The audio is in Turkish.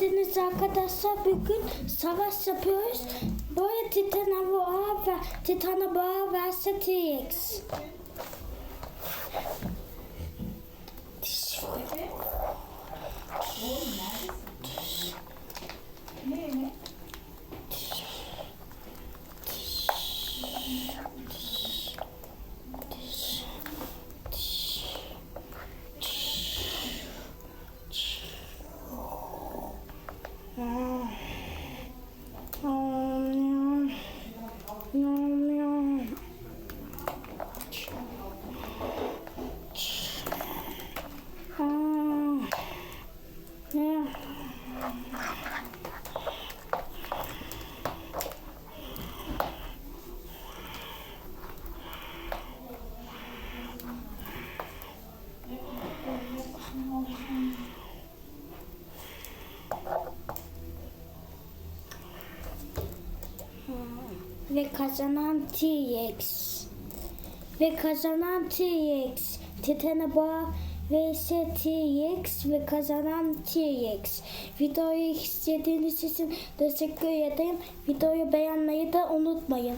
Geldiniz arkadaşlar. Bugün savaş yapıyoruz. Böyle Titan'a boğa ve Titan'a boğa verse T-Rex. Ve kazanan T-Rex. Ve kazanan T-Rex. Titan'a boğa vs T-Rex ve kazanan T-Rex. Videoyu izlediğiniz için teşekkür ederim. Videoyu beğenmeyi de unutmayın.